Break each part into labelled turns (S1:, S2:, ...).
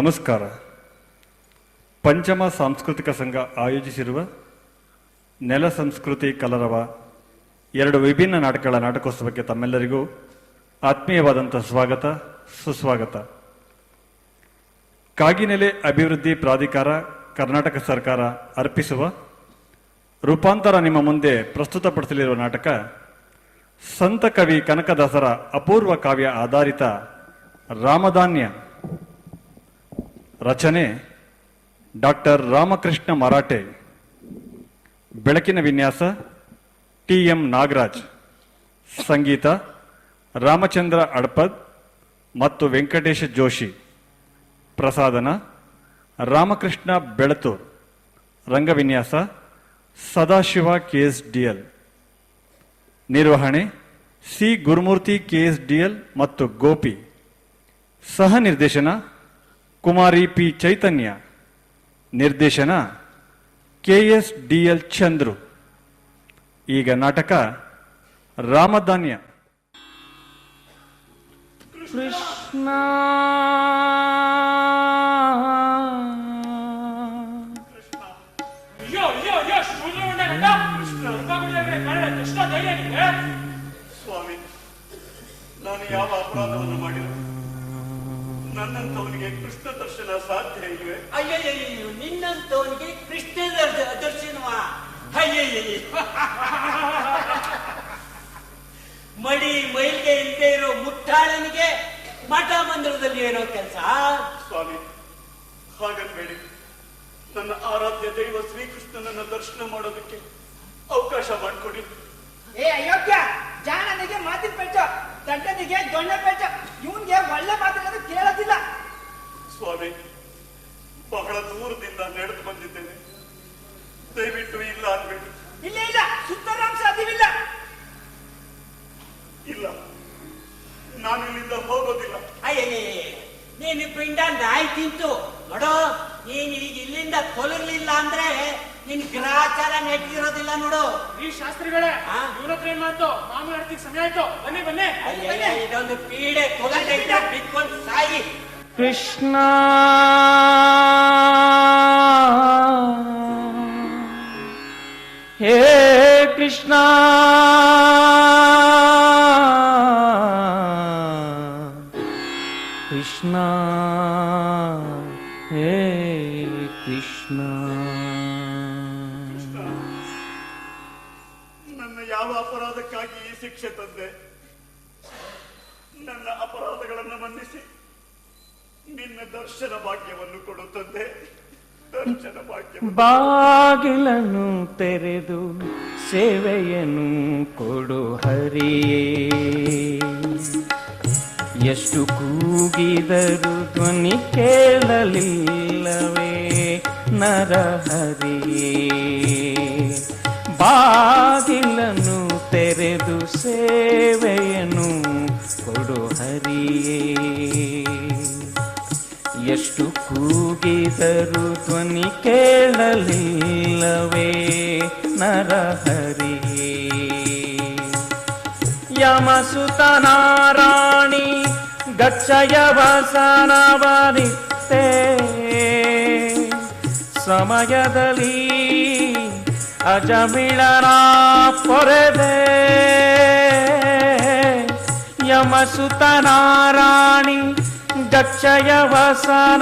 S1: ನಮಸ್ಕಾರ. ಪಂಚಮ ಸಾಂಸ್ಕೃತಿಕ ಸಂಘ ಆಯೋಜಿಸಿರುವ ನೆಲ ಸಂಸ್ಕೃತಿ ಕಲರವ ಎರಡು ವಿಭಿನ್ನ ನಾಟಕಗಳ ನಾಟಕೋತ್ಸವಕ್ಕೆ ತಮ್ಮೆಲ್ಲರಿಗೂ ಆತ್ಮೀಯವಾದಂಥ ಸ್ವಾಗತ, ಸುಸ್ವಾಗತ. ಕಾಗಿನೆಲೆ ಅಭಿವೃದ್ಧಿ ಪ್ರಾಧಿಕಾರ ಕರ್ನಾಟಕ ಸರ್ಕಾರ ಅರ್ಪಿಸುವ ರೂಪಾಂತರ ನಿಮ್ಮ ಮುಂದೆ ಪ್ರಸ್ತುತಪಡಿಸಲಿರುವ ನಾಟಕ ಸಂತ ಕವಿ ಕನಕದಾಸರ ಅಪೂರ್ವ ಕಾವ್ಯ ಆಧಾರಿತ ರಾಮಧಾನ್ಯ. ರಚನೆ ಡಾಕ್ಟರ್ ರಾಮಕೃಷ್ಣ ಮರಾಠೆ. ಬೆಳಕಿನ ವಿನ್ಯಾಸ ಟಿ ಎಂ ನಾಗರಾಜ್. ಸಂಗೀತ ರಾಮಚಂದ್ರ ಅಡ್ಪದ್ ಮತ್ತು ವೆಂಕಟೇಶ ಜೋಶಿ. ಪ್ರಸಾದನ Ramakrishna Belathur. ರಂಗವಿನ್ಯಾಸ Sadashiva K S D L ನಿರ್ವಹಣೆ C Gurumurthy K S D L ಮತ್ತು ಗೋಪಿ. ಸಹ ನಿರ್ದೇಶನ ಕುಮಾರಿ ಪಿ ಚೈತನ್ಯ ನಿರ್ದೇಶನ K S D L Chandru. ಈಗ ನಾಟಕ ರಾಮಧಾನ್ಯ.
S2: ಕೃಷ್ಣ.
S3: ಸ್ವಾಮಿ ನಾನು ಯಾವ ಅಪರಾಧವನ್ನು ಮಾಡಿಲ್ಲ. ನನ್ನಂತವನಿಗೆ ಕೃಷ್ಣ ದರ್ಶನ ಸಾಧ್ಯ ಇಲ್ವೇ
S4: ಅಯ್ಯಯ್ಯೋ ನಿನ್ನಂತವನಿಗೆ ಕೃಷ್ಣ ದರ್ಶನವಾ? ಅಯ್ಯಯ್ಯಯ್ಯ. ಮಡಿ ಮೈಲ್ಗೆ ಇಲ್ಲದೆ ಇರೋ ಮುಟ್ಟಾಳನಿಗೆ ಮಠ ಮಂದಿರದಲ್ಲಿ ಏನೋ ಕೆಲಸ?
S3: ಸ್ವಾಮಿ ಹಾಗನ್ಬೇಡಿ. ನನ್ನ ಆರಾಧ್ಯ ದೈವ ಶ್ರೀಕೃಷ್ಣನನ್ನ ದರ್ಶನ ಮಾಡೋದಕ್ಕೆ ಅವಕಾಶ ಮಾಡಿಕೊಡಿ.
S5: ಏ ಅಯೋಗ್ಯ ಜಾನನಿಗೆ ಮಾತಿನ ಪೆಚ್ಚ ದಡ್ಡನಿಗೆ ದೊಣ್ಣೆ ಪೇಟ ಇವನ್ಗೆ ಒಳ್ಳೆ ಮಾತುಗಳನ್ನು ಕೇಳೋದಿಲ್ಲ.
S3: ಸ್ವಾಮಿ ಬಹಳ ದೂರದಿಂದ ನಡೆದು ಬಂದಿದ್ದೇನೆ. ದಯವಿಟ್ಟು ಇಲ್ಲ ಅನ್ಬಿಟ್ಟು
S5: ಇಲ್ಲ ಇಲ್ಲ. ಸುತ್ತರಾಮ್ ಸಾಧ್ಯವಿಲ್ಲ
S3: ಇಲ್ಲ. ನಾನು ಇಲ್ಲಿಂದ ಹೋಗೋದಿಲ್ಲ.
S4: ಅಯ್ಯೇ ನೀನು ಪಿಂಡ ನಾಯಿ ತಿಂತು ನೋಡೋ ನೀನ್ ಈಗ ಇಲ್ಲಿಂದ ತೊಲಗ್ಲಿಲ್ಲ ಅಂದ್ರೆ ನಿನ್ ಗ್ರಹಚಾರ ನೆಟ್ಟಿರೋದಿಲ್ಲ ನೋಡು.
S6: ಈ ಶಾಸ್ತ್ರಿಗಳೇ
S4: ಆ?
S6: ಇವ್ರ ಹತ್ರ ಏನ್ ಮಾತು ಮಾಮೂಲಿ ಆಡ್ತಿಗೆ ಸಮಯ ಆಯ್ತು. ಬನ್ನಿ ಬನ್ನಿ.
S4: ಇದೊಂದು ಪೀಡೆ ತೊಲಗದೆ ಬಿಟ್ಕೊಂಡು ಸಾಯಿ.
S2: ಕೃಷ್ಣ. ಹೇ ಕೃಷ್ಣ. ಕೃಷ್ಣ.
S3: ದರ್ಶನ ಭಾಗ್ಯವನ್ನು ಕೊಡು ತಂದೆ. ದರ್ಶನ ಭಾಗ್ಯ
S2: ಬಾಗಿಲನ್ನು ತೆರೆದು ಸೇವೆಯನ್ನು ಕೊಡು ಹರಿಯೇ. ಎಷ್ಟು ಕೂಗಿದರು ಧ್ವನಿ ಕೇಳಲಿಲ್ಲವೇ ನರಹರಿಯೇ ಬಾಗಿಲನ್ನು ತೆರೆದು ಸೇವೆಯನ್ನು ಕೊಡು ಹರಿಯೇ. ಎಷ್ಟು ಕೂಗಿದರು ಧ್ವನಿ ಕೇಳಲಿಲ್ಲವೇ ನರಹರಿ. ಯಮಸುತ ನಾರಾಣಿ ಗಚ್ಚಯ ವಸನವನಿತ್ತೆ ಸಮಯದಲ್ಲಿ ಅಜಮಿಳರ ಪೊರೆದೆ. ಯಮಸುತನಾರಾಣಿ ಗಚ್ಚಯ ವಸನವನಿತ್ತೆ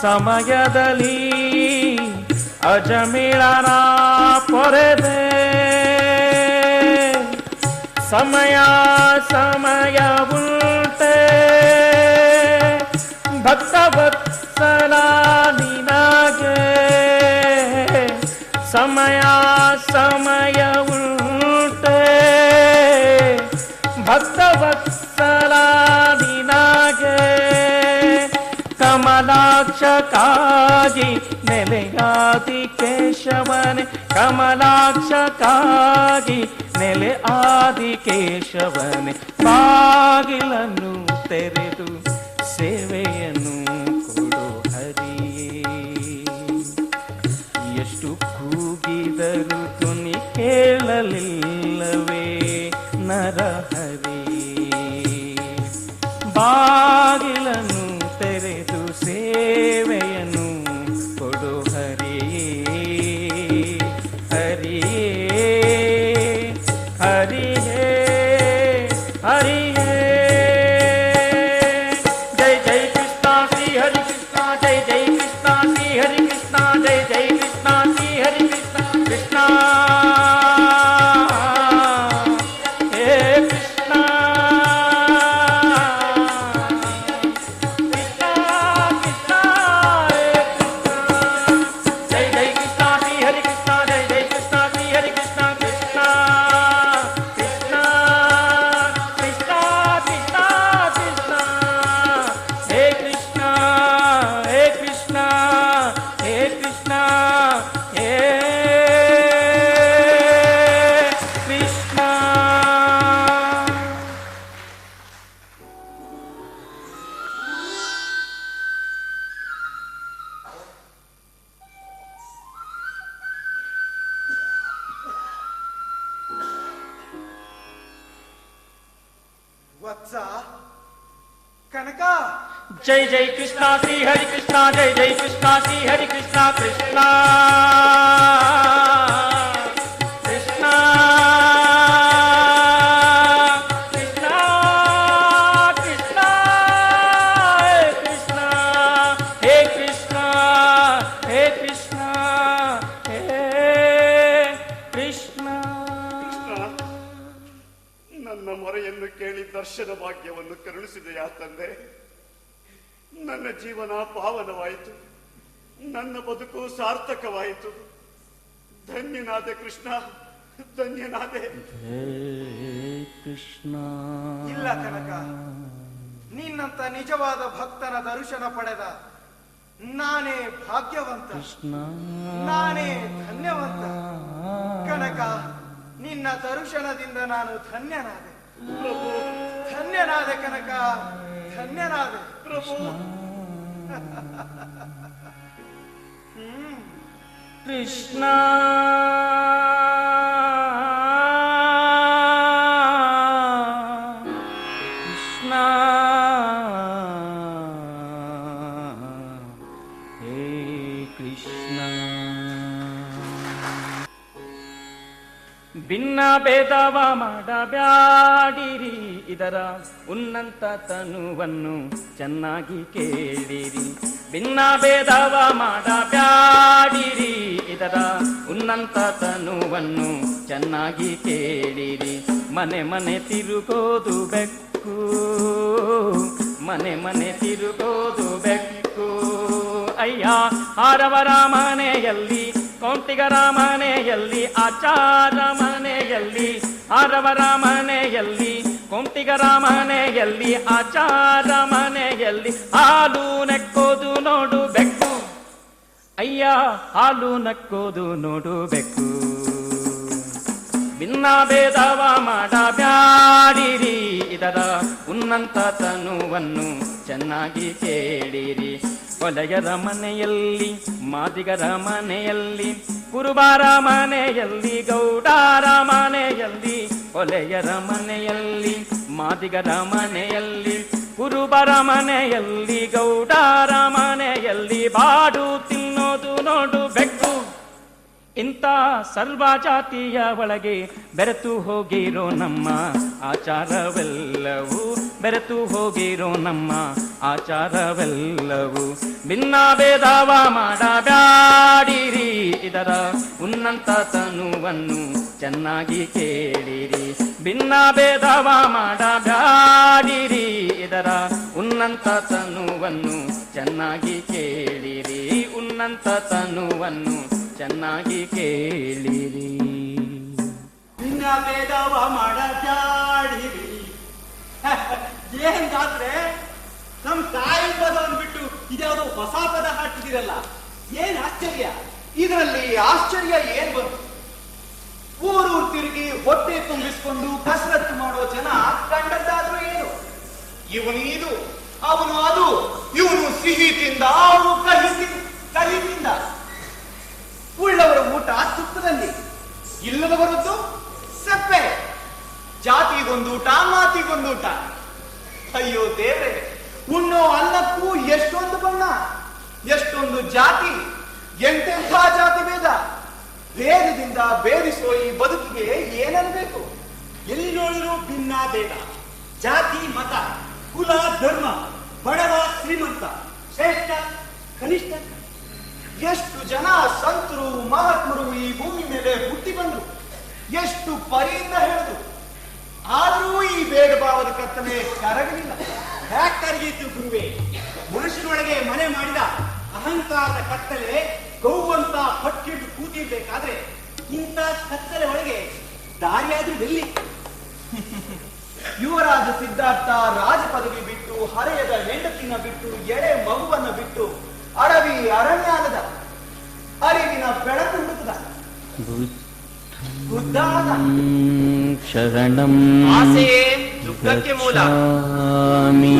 S2: ಸಮಯದಲ್ಲಿ ಅಜಮಿಳನ ಪೊರೆದೆ. ಸಮಯ ಸಮಯ ಉಂಟೆ. ಭಕ್ತವತ್ಸಲ ನಿನಗೆ. ಸಮಯ ಸಮಯ ಉಂಟೆ. ಕಮಲಾಕ್ಷಕಾಗಿ ನೆಲೆಯಾದಿ ಕೇಶವನೆ, ಕಮಲಾಕ್ಷಕಾಗಿ ನೆಲೆ ಆದಿ ಕೇಶವನೆ, ಬಾಗಿಲನ್ನು ತೆರೆದು ಸೇವೆಯನ್ನು ಕೊಡು ಹರಿಯೇ. ಎಷ್ಟು ಕೂಗಿದರು ತುನಿ ಕೇಳಲಿಲ್ಲವೇ ನರಹರಿ ಬಾ ಕೃಷ್ಣ ಕೃಷ್ಣ ಹೇ ಕೃಷ್ಣ ಹೇ ಕೃಷ್ಣ ಹೇ ಕೃಷ್ಣ ಹೇ ಕೃಷ್ಣ
S3: ನನ್ನ ಮೊರೆಯನ್ನು ಕೇಳಿ ದರ್ಶನ ಭಾಗ್ಯವನ್ನು ಕರುಣಿಸಿದೆಯಾ ತಂದೆ ನನ್ನ ಜೀವನ ಪಾವನವಾಯಿತು. ನನ್ನ ಬದುಕು ಸಾರ್ಥಕವಾಯಿತು. ಧನ್ಯನಾದೆ ಕೃಷ್ಣ ಧನ್ಯನಾದೆ.
S2: ಕೃಷ್ಣ.
S7: ಇಲ್ಲ ಕನಕ ನಿನ್ನಂತ ನಿಜವಾದ ಭಕ್ತನ ದರ್ಶನ ಪಡೆದ ನಾನೇ ಭಾಗ್ಯವಂತ. ಕೃಷ್ಣ. ನಾನೇ ಧನ್ಯವಂತ. ಕನಕ ನಿನ್ನ ದರ್ಶನದಿಂದ ನಾನು ಧನ್ಯನಾದೆ.
S3: ಪ್ರಭು.
S7: ಧನ್ಯನಾದೆ ಕನಕ ಧನ್ಯನಾದೆ.
S3: ಪ್ರಭು.
S2: Hmm. कृष्णा ಭೇದವ ಮಾಡಬ್ಯಾಡಿರಿ ಇದರ ಉನ್ನಂತ ತನುವನ್ನು ಚೆನ್ನಾಗಿ ಕೇಳಿರಿ. ಭಿನ್ನ ಭೇದವ ಮಾಡಬ್ಯಾಡಿರಿ ಇದರ ಉನ್ನಂತ ತನುವನ್ನು ಚೆನ್ನಾಗಿ ಕೇಳಿರಿ. ಮನೆ ಮನೆ ತಿರುಗೋದು ಬೆಕ್ಕು. ಮನೆ ಮನೆ ತಿರುಗೋದು ಬೆಕ್ಕು. ಅಯ್ಯ, ಆರವರ ಮನೆಯಲ್ಲಿ ಕೌಂಟಿಗರ ಮನೆಯಲ್ಲಿ, ಆಚಾರ ಮನೆಯಲ್ಲಿ, ಆರವರ ಮನೆಯಲ್ಲಿ ಕೌಂಟಿಗರ ಮನೆಯಲ್ಲಿ, ಆಚಾರ ಮನೆಯಲ್ಲಿ, ಹಾಲು ನೆಕ್ಕೋದು ನೋಡು ಬೆಕ್ಕು. ಅಯ್ಯ, ಹಾಲು ನಕ್ಕೋದು ನೋಡು ಬೆಕ್ಕು. ಭಿನ್ನ ಭೇದವ ಮಾಡಬ್ಯಾಡಿರಿ, ಇದರ ಉನ್ನಂತ ತನುವನ್ನು ಚೆನ್ನಾಗಿ ಕೇಳಿರಿ. ಕೊಲೆಯರ ಮನೆಯಲ್ಲಿ, ಮಾದಿಗರ ಮನೆಯಲ್ಲಿ ಕುರುಬಾರ ಮನೆಯಲ್ಲಿ, ಗೌಡಾರ ಮನೆಯಲ್ಲಿ, ಒಲೆಯರ ಮನೆಯಲ್ಲಿ, ಮಾದಿಗರ ಮನೆಯಲ್ಲಿ ಕುರುಬರ ಮನೆಯಲ್ಲಿ, ಗೌಡಾರ ಮನೆಯಲ್ಲಿ, ಬಾಡು ತಿನ್ನೋದು ನೋಡು ಬೆಕ್ಕು. ಇಂಥ ಸರ್ವ ಜಾತಿಯ ಒಳಗೆ ಬೆರೆತು ಹೋಗಿರೋ ನಮ್ಮ ಆಚಾರವೆಲ್ಲವೂ ಬೆರೆತು ಹೋಗಿರೋ ನಮ್ಮ ಆಚಾರವೆಲ್ಲವೂ ಭಿನ್ನ ಭೇದಾವ ಮಾಡಬ್ಯಾಡಿರಿ. ಇದರ ಉನ್ನಂತ ತನುವನ್ನು ಚೆನ್ನಾಗಿ ಕೇಳಿರಿ. ಭಿನ್ನ ಭೇದಾವ ಮಾಡಬ್ಯಾಡಿರಿ. ಇದರ ಉನ್ನಂತ ತನುವನ್ನು ಚೆನ್ನಾಗಿ ಕೇಳಿರಿ. ಉನ್ನಂತ ತನುವನ್ನು ಚೆನ್ನಾಗಿ ಕೇಳಿರಿ.
S4: ಭಿನ್ನ ಭೇದವ ಮಾಡಬ್ಯಾಡಿರಿ. ಏನ್ಗಾದ್ರೆ ನಮ್ ತಾಯಿ ಪದವನ್ನು ಬಿಟ್ಟು ಇದ್ಯಾವುದೋ ಹೊಸ ಪದ ಹಾಕಿದಿರಲ್ಲ ಏನ್ ಆಶ್ಚರ್ಯ?
S7: ಇದರಲ್ಲಿ ಆಶ್ಚರ್ಯ ಏನ್ ಬಂತು? ಊರು ತಿರುಗಿ ಹೊಟ್ಟೆ ತುಂಬಿಸ್ಕೊಂಡು ಕಸರತ್ತು ಮಾಡೋ ಜನ ಕಂಡದ್ದಾದ್ರೂ ಏನು? ಇವನು ಇದು, ಅವನು ಅದು, ಇವನು ಸಿಹಿ ತಿಂದ ಅವನು ಕಹಿ ಕಹಿ ತಿಂದ ಉಳ್ಳವರ ಊಟ ತುಪ್ಪದಲ್ಲಿ, ಇಲ್ಲದವರದ್ದು ಸಪ್ಪೆ. ಜಾತಿಗೊಂದೂಟ, ಮಾತಿಗೊಂದೂಟ. ಅಯ್ಯೋ ದೇವ್ರೆ, ಉಣ್ಣೋ ಅನ್ನಕ್ಕೂ ಎಷ್ಟೊಂದು ಬಣ್ಣ, ಎಷ್ಟೊಂದು ಜಾತಿ, ಎಂತೆಂಥ ಜಾತಿ ಭೇದ. ಭೇದದಿಂದ ಬೇರಿಸೋ ಈ ಬದುಕಿಗೆ ಏನನ್ಬೇಕು?
S4: ಎಲ್ಲಿ ನೋಡಿದ್ರು ಭಿನ್ನ ಭೇದ. ಜಾತಿ, ಮತ, ಕುಲ, ಧರ್ಮ, ಬಡವ, ಶ್ರೀಮಂತ, ಶ್ರೇಷ್ಠ, ಕನಿಷ್ಠ.
S7: ಎಷ್ಟು ಜನ ಸಂತರು, ಮಹಾತ್ಮರು ಈ ಭೂಮಿ ಮೇಲೆ ಹುಟ್ಟಿ ಬಂದ್ರು? ಎಷ್ಟು ಪರಿಯಿಂದ ಹೇಳಿದ್ರು? ಆದರೂ ಈ ಬೇಡ ಭಾವದ ಕತ್ತಲೆ ಕರಗಲಿಲ್ಲ.
S4: ಫ್ಯಾಕ್ಟರಿಗಿದ್ದು ಗುರುವೆ. ಮನುಷ್ಯನೊಳಗೆ ಮನೆ ಮಾಡಿದ ಅಹಂಕಾರದ ಕತ್ತಲೆ ಗೌವಂತ ಪಟ್ಟಿಟ್ಟು ಕೂತಿರ್ಬೇಕಾದ್ರೆ ಇಂಥ ಕತ್ತಲೆ ಒಳಗೆ ದಾರಿಯಾದ್ರೂ ಎಲ್ಲಿ
S7: ಯುವರಾಜ ಸಿದ್ಧಾರ್ಥ ರಾಜ ಪದವಿ ಬಿಟ್ಟು, ಹರೆಯದ ಹೆಂಡತಿನ ಬಿಟ್ಟು, ಎಳೆ ಮಗುವನ್ನ ಬಿಟ್ಟು ಅಡವಿ ಅರಣ್ಯಾಗದ ಅರಿವಿನ ಬೆಳಕು ಹುಡುಕದ
S8: ಶರಣಂ ಗಚ್ಛಾಮಿ.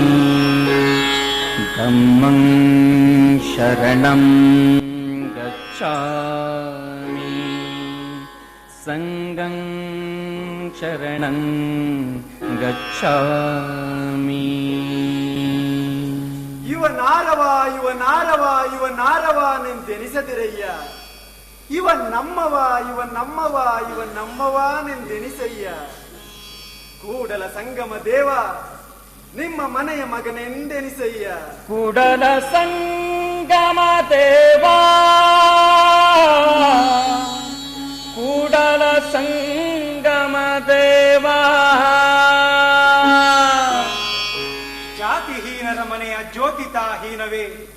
S8: ಧಮ್ಮಂ ಶರಣಂ ಗಚ್ಚಾಮಿ ಸಂಗಂ ಶರಣಂ ಗಚ್ಚಾಮಿ
S7: ಇವ ನಾರವ ಇವ ನಾರವ ಇವ ನಾರವನೆಂದೆನಿಸದಿರಯ್ಯ ಇವ ನಮ್ಮವ ಇವ ನಮ್ಮವ ಇವ ನಮ್ಮವನೆಂದೆನಿಸಯ್ಯ ಕೂಡಲ ಸಂಗಮ ದೇವ ನಿಮ್ಮ ಮನೆಯ ಮಗನೆಂದೆನಿಸಯ್ಯ
S2: ಕೂಡಲ ಸಂಗಮ ದೇವಾ. ಕೂಡಲ ಸಂಗಮ ದೇವಾ.
S7: ಜಾತಿಹೀನರ ಮನೆಯ ಜ್ಯೋತಿತಾಹೀನವೇ.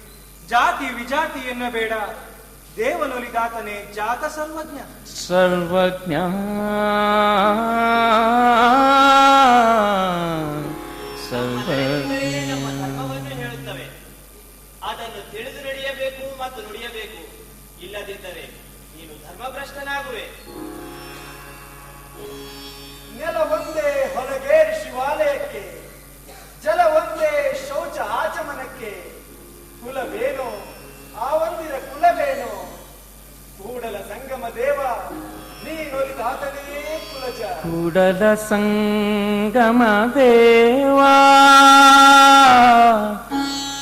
S7: ಜಾತಿ ವಿಜಾತಿ ಎನ್ನಬೇಡ. ದೇವನೊಲಿದಾತನೇ ಜಾತ ಸರ್ವಜ್ಞ.
S8: ಸರ್ವಜ್ಞ.
S2: ಹೇಳುತ್ತವೆ. ಅದನ್ನು ತಿಳಿದು ನಡೆಯಬೇಕು ಮತ್ತು ನುಡಿಯಬೇಕು. ಇಲ್ಲದಿದ್ದರೆ ನೀನು ಧರ್ಮಭ್ರಷ್ಟನಾಗುವೆ.
S7: ನೆಲ ಒಂದೇ ಹೊರಗೇರಿ ಶಿವಾಲಯಕ್ಕೆ ಜಲ ಒಂದೇ ಶೌಚ ಆಚಮನಕ್ಕೆ ಕುಲವೇನೋ ಆ ಒಂದಿರ ಕುಲವೇನೋ? ಕೂಡಲ ಸಂಗಮ ದೇವ ದಾತನೇ ಕುಲಜ.
S8: ಕೂಡಲ ಸಂಗಮ ದೇವಾ.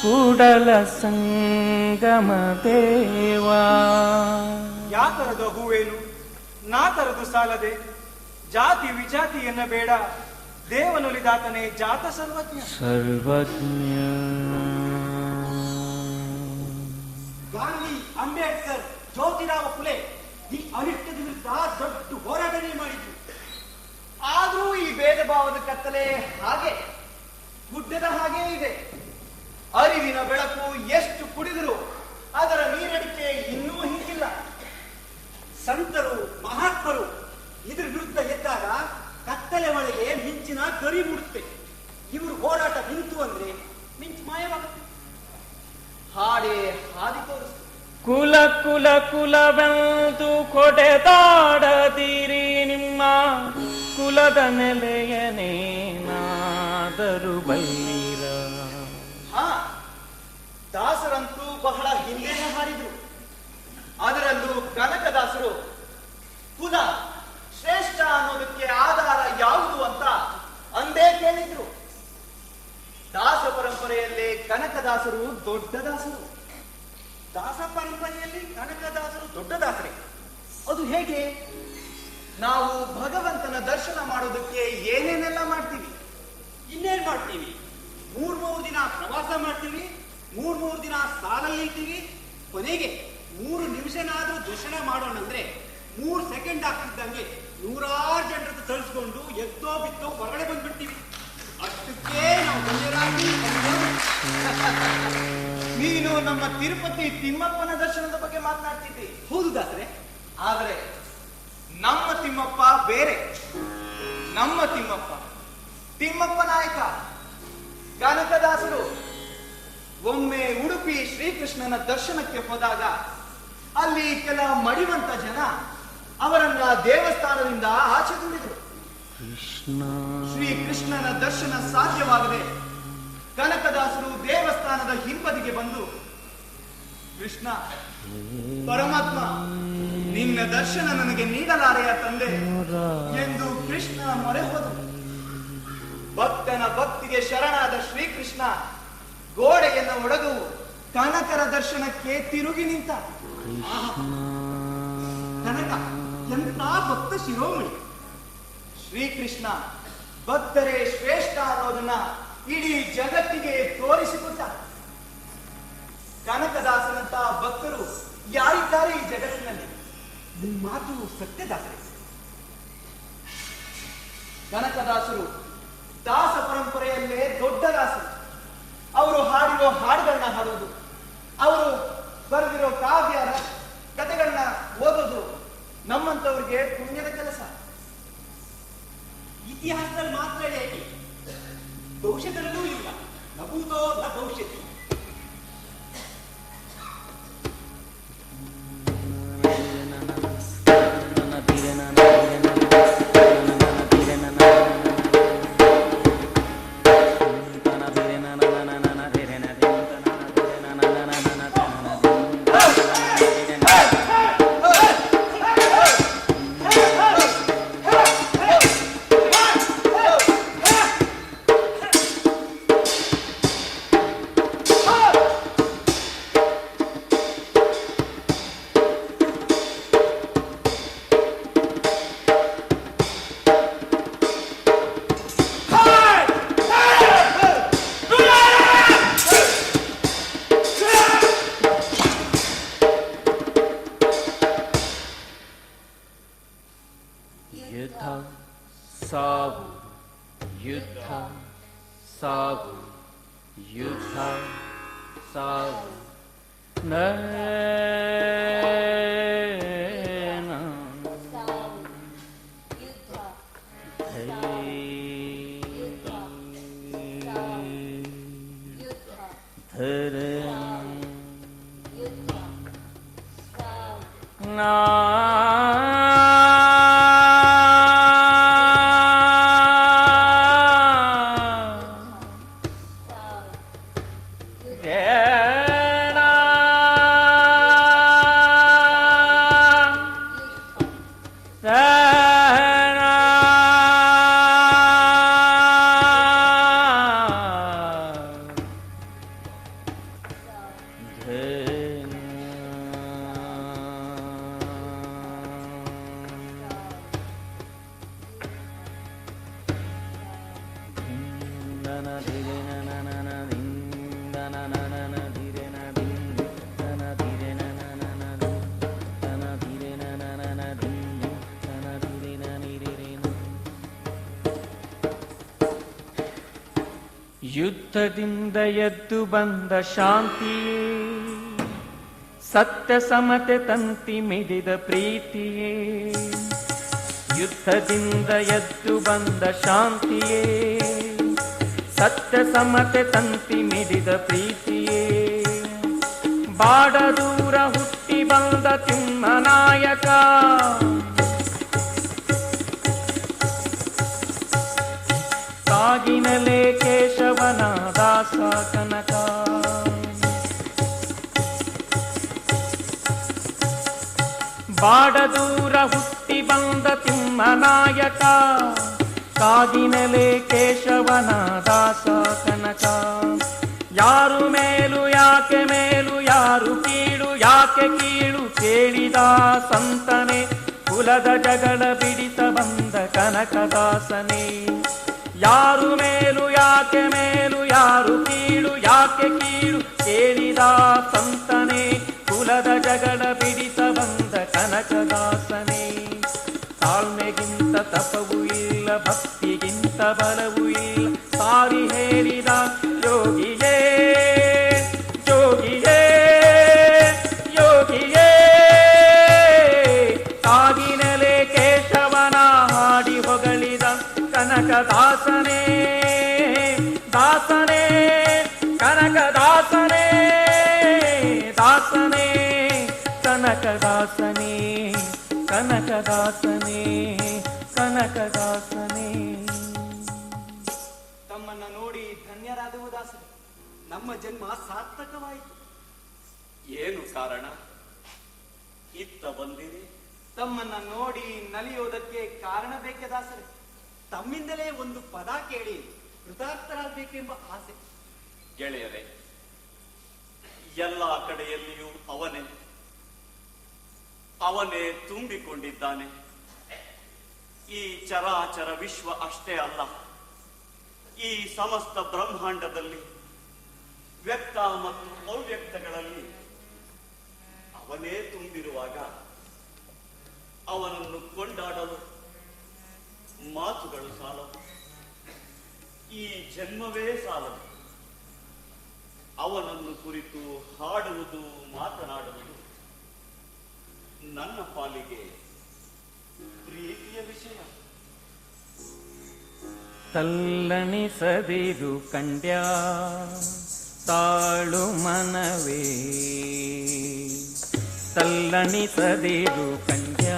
S8: ಕೂಡಲ ಸಂಗಮ ದೇವಾ.
S7: ಯಾತರದ ಹೂವೇನು? ನಾತರದು ಸಾಲದೆ. ಜಾತಿ ವಿಜಾತಿ ಎನ್ನಬೇಡ. ದೇವನೊಲಿದಾತನೇ ಜಾತ ಸರ್ವಜ್ಞ.
S8: ಸರ್ವಜ್ಞ.
S4: ಗಾಂಧಿ ಅಂಬೇಡ್ಕರ್, ಜ್ಯೋತಿರಾವ್ ಫುಲೆ ಈ ಅನಿಷ್ಟದ ವಿರುದ್ಧ ದೊಡ್ಡ ಹೋರಾಟನೇ ಮಾಡಿದ್ರು.
S7: ಆದರೂ ಈ ಭೇದ ಭಾವದ ಕತ್ತಲೆ ಹಾಗೆ, ಗುಡ್ಡದ ಹಾಗೆ ಇದೆ. ಅರಿವಿನ ಬೆಳಕು ಎಷ್ಟು ಕುಡಿದರೂ ಅದರ ನೀರಡಿಕೆ ಇನ್ನೂ ಹಿಂಗಿಲ್ಲ.
S4: ಸಂತರು, ಮಹಾತ್ಮರು ಇದ್ರ ವಿರುದ್ಧ ಎದ್ದಾಗ ಕತ್ತಲೆ ಒಳಗೆ ಮಿಂಚಿನ ಗರಿ ಮುಡುತ್ತೆ ಇವರು ಹೋರಾಟ ನಿಂತು ಅಂದ್ರೆ
S7: ಹಾಡೇ ಹಾದಿ
S2: ಕುಲ ಕುಲ ಕುಲವೆಂದು ಕೊಡೆದಾಡದಿರಿ ನಿಮ್ಮ ಕುಲದ ನೆಲೆಯನೇನಾದರೂ ಬೈರ
S7: ಹಾ ದಾಸರಂತೂ ಬಹಳ ಹಿಂದೆಯೇ ಹಾರಿದ್ರು. ಅದರಲ್ಲೂ ಕನಕದಾಸರು ಕುಲ ಶ್ರೇಷ್ಠ ಅನ್ನೋದಕ್ಕೆ ಆಧಾರ ಯಾವುದು ಅಂತ ಅಂದೇ ಕೇಳಿದ್ರು. ಪರಂಪರೆಯಲ್ಲಿ ಕನಕದಾಸರು ದೊಡ್ಡ ದಾಸರು.
S4: ದಾಸ ಪರಂಪರೆಯಲ್ಲಿ ಕನಕದಾಸರು ದೊಡ್ಡ ದಾಸರೇ. ಅದು ಹೇಗೆ?
S7: ನಾವು ಭಗವಂತನ ದರ್ಶನ ಮಾಡೋದಕ್ಕೆ ಏನೇನೆಲ್ಲ ಮಾಡ್ತೀವಿ?
S4: ಇನ್ನೇನ್ ಮಾಡ್ತೀವಿ? ಮೂರ್ ಮೂರು ದಿನ ಪ್ರವಾಸ ಮಾಡ್ತೀವಿ ಮೂರ್ ಮೂರು ದಿನ ಸಾಲಲ್ಲಿ ಇರ್ತೀವಿ, ಕೊನೆಗೆ ಮೂರು ನಿಮಿಷನಾದ್ರೂ ದರ್ಶನ ಮಾಡೋಣ ಅಂದ್ರೆ ಮೂರು ಸೆಕೆಂಡ್ ಆಗ್ತಿದ್ದಂಗೆ ನೂರಾರು ಜನರದ್ದು ತಳಿಸ್ಕೊಂಡು ಎದ್ದೋ ಬಿತ್ತೋ ಹೊರಗಡೆ ಬಂದ್ಬಿಡ್ತೀವಿ.
S7: ನೀನು ನಮ್ಮ ತಿರುಪತಿ ತಿಮ್ಮಪ್ಪನ ದರ್ಶನದ ಬಗ್ಗೆ ಮಾತನಾಡ್ತಿದ್ದಿ.
S4: ಹೌದು ಆದ್ರೆ
S7: ಆದರೆ ನಮ್ಮ ತಿಮ್ಮಪ್ಪ ಬೇರೆ. ನಮ್ಮ ತಿಮ್ಮಪ್ಪ ತಿಮ್ಮಪ್ಪ ನಾಯಕ. ಕನಕದಾಸರು. ಒಮ್ಮೆ ಉಡುಪಿ ಶ್ರೀಕೃಷ್ಣನ ದರ್ಶನಕ್ಕೆ ಹೋದಾಗ ಅಲ್ಲಿ ಕೆಲ ಮಡಿವಂತ ಜನ ಅವರನ್ನ ದೇವಸ್ಥಾನದಿಂದ ಆಚೆ ದೂಡಿದರು.
S8: ಕೃಷ್ಣ.
S7: ಶ್ರೀಕೃಷ್ಣನ ದರ್ಶನ ಸಾಧ್ಯವಾಗದೆ ಕನಕದಾಸರು ದೇವಸ್ಥಾನದ ಹಿಂಬದಿಗೆ ಬಂದು ಕೃಷ್ಣ ಪರಮಾತ್ಮ ನಿನ್ನ ದರ್ಶನ ನನಗೆ ನೀಡಲಾರೆಯ ತಂದೆ ಎಂದು ಕೃಷ್ಣ ಮೊರೆ ಹೋದರು ಭಕ್ತನ ಭಕ್ತಿಗೆ ಶರಣಾದ ಶ್ರೀಕೃಷ್ಣ ಗೋಡೆಯನ್ನು ಒಡೆದು ಕನಕರ ದರ್ಶನಕ್ಕೆ ತಿರುಗಿ ನಿಂತ.
S4: ಕನಕ ಎಂತ ಭಕ್ತ ಶಿರೋಮಣಿ.
S7: ಶ್ರೀಕೃಷ್ಣ ಭಕ್ತರೇ ಶ್ರೇಷ್ಠ ಅನ್ನೋದನ್ನ ಇಡೀ ಜಗತ್ತಿಗೆ ತೋರಿಸಿಕೊಟ್ಟ ಕನಕದಾಸನಂತ ಭಕ್ತರು ಯಾರಿದ್ದಾರೆ ಈ ಜಗತ್ತಿನಲ್ಲಿ?
S4: ನಿಮ್ಮ ಮಾತು ಸತ್ಯದಾಸರೇ.
S7: ಕನಕದಾಸರು ದಾಸ ಪರಂಪರೆಯಲ್ಲೇ ದೊಡ್ಡ ದಾಸರು. ಅವರು ಹಾಡಿರೋ ಹಾಡುಗಳನ್ನ ಹಾಡೋದು, ಅವರು ಬರೆದಿರೋ ಕಾವ್ಯ ಕಥೆಗಳನ್ನ ಓದೋದು ನಮ್ಮಂತವ್ರಿಗೆ ಪುಣ್ಯದ ಕೆಲಸ.
S4: ಇತಿಹಾಸದಲ್ಲಿ ಮಾತ್ರ ಹೇಗೆ ಭವಿಷ್ಯದಲ್ಲೂ ಇಲ್ಲ. ನಭೂತೋ ನ ಭವಿಷ್ಯತಿ
S2: No. ಯುದ್ಧದಿಂದ ಎದ್ದು ಬಂದ ಶಾಂತಿ ಸತ್ಯ ಸಮತೆ ತಂತಿ ಮಿಡಿದ ಪ್ರೀತಿಯೇ, ಯುದ್ಧದಿಂದ ಎದ್ದು ಬಂದ ಶಾಂತಿಯೇ, ಸತ್ಯ ಸಮತೆ ತಂತಿ ಮಿಡಿದ ಪ್ರೀತಿಯೇ. ಬಾಡ ದೂರ ಹುಟ್ಟಿ ಬಂದ ತಿಮ್ಮನಾಯಕ ಕಾಗಿನಲೆ ಕೇಶವನ ದಾಸ ಕನಕ. ಬಾಡ ದೂರ ಹುಟ್ಟಿ ಬಂದ ತಿಮ್ಮನಾಯಕ, ಕಾಗಿನಲೆ ಕೇಶವನ ದಾಸ ಕನಕ. ಯಾರು ಮೇಲು, ಯಾಕೆ ಮೇಲು, ಯಾರು ಕೀಳು, ಯಾಕೆ ಕೀಳು ಕೇಳಿದ ಸಂತನೆ, ಕುಲದ ಜಗಳ ಬಿಡಿತ ಬಂದ ಕನಕದಾಸನೇ. ಯಾರು ಮೇಲು, ಯಾಕೆ ಮೇಲು, ಯಾರು ಕೀಳು, ಯಾಕೆ ಕೀಳು ಕೇಳಿದ ಸಂತನೆ, ಕುಲದ ಜಗಳ ಬಿಡಿತ ಬಂದ ಕನಕದಾಸನೇ. ತಾಳ್ಮೆಗಿಂತ ತಪವೂ ಇಲ್ಲ, ಭಕ್ತಿಗಿಂತ ಬಲವೂ ಇಲ್ಲ, ಸಾರಿ ಹೇಳಿದ ಕನಕದಾಸನೇ ಕನಕದಾಸನೇ ಕನಕದಾಸನೇ.
S7: ತಮ್ಮನ್ನ ನೋಡಿ ಧನ್ಯರಾದವು ದಾಸರು. ನಮ್ಮ ಜನ್ಮ ಸಾರ್ಥಕವಾಯಿತು.
S3: ಏನು ಕಾರಣ? ಇತ್ತ ಬಂದಿರಿ.
S7: ತಮ್ಮನ್ನ ನೋಡಿ ನಲಿಯೋದಕ್ಕೆ ಕಾರಣ ಬೇಕೆ ದಾಸರೇ?
S4: ತಮ್ಮಿಂದಲೇ ಒಂದು ಪದ ಕೇಳಿ ಕೃತಾರ್ಥರಾಗಬೇಕೆಂಬ ಆಸೆ.
S3: ಗೆಳೆಯರೇ, ಎಲ್ಲ ಕಡೆಯಲ್ಲಿಯೂ ಅವನೇ. ಅವನೇ ತುಂಬಿಕೊಂಡಿದ್ದಾನೆ. ಈ ಚರಾಚರ ವಿಶ್ವ ಅಷ್ಟೇ ಅಲ್ಲ. ಈ ಸಮಸ್ತ ಬ್ರಹ್ಮಾಂಡದಲ್ಲಿ ವ್ಯಕ್ತ ಮತ್ತು ಅವ್ಯಕ್ತಗಳಲ್ಲಿ ಅವನೇ ತುಂಬಿರುವಾಗ ಅವನನ್ನು ಕೊಂಡಾಡಲು ಮಾತುಗಳು ಸಾಲವು. ಈ ಜನ್ಮವೇ ಸಾಲದು. ಅವನನ್ನು ಕುರಿತು ಹಾಡುವುದು, ಮಾತನಾಡುವುದು ನನ್ನ ಪಾಲಿಗೆ ಪ್ರೀತಿಯ ವಿಷಯ.
S2: ತಲ್ಲಣಿಸದಿರು ಕಂಡ್ಯ, ತಾಳು ಮನವೇ. ತಲ್ಲಣಿಸದಿರು ಕಂಡ್ಯ,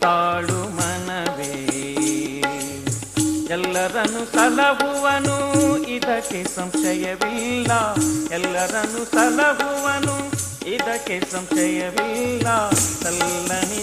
S2: ತಾಳು ಮನವೇ. ಎಲ್ಲರನ್ನು ಸಲಹುವನು, ಇದಕ್ಕೆ ಸಂಶಯವಿಲ್ಲ. ಎಲ್ಲರನ್ನು ಸಲಹುವನು ಇದಕ್ಕೆ ಸಂಶಯವಿಲ್ಲ ತಲ್ಲಣಿ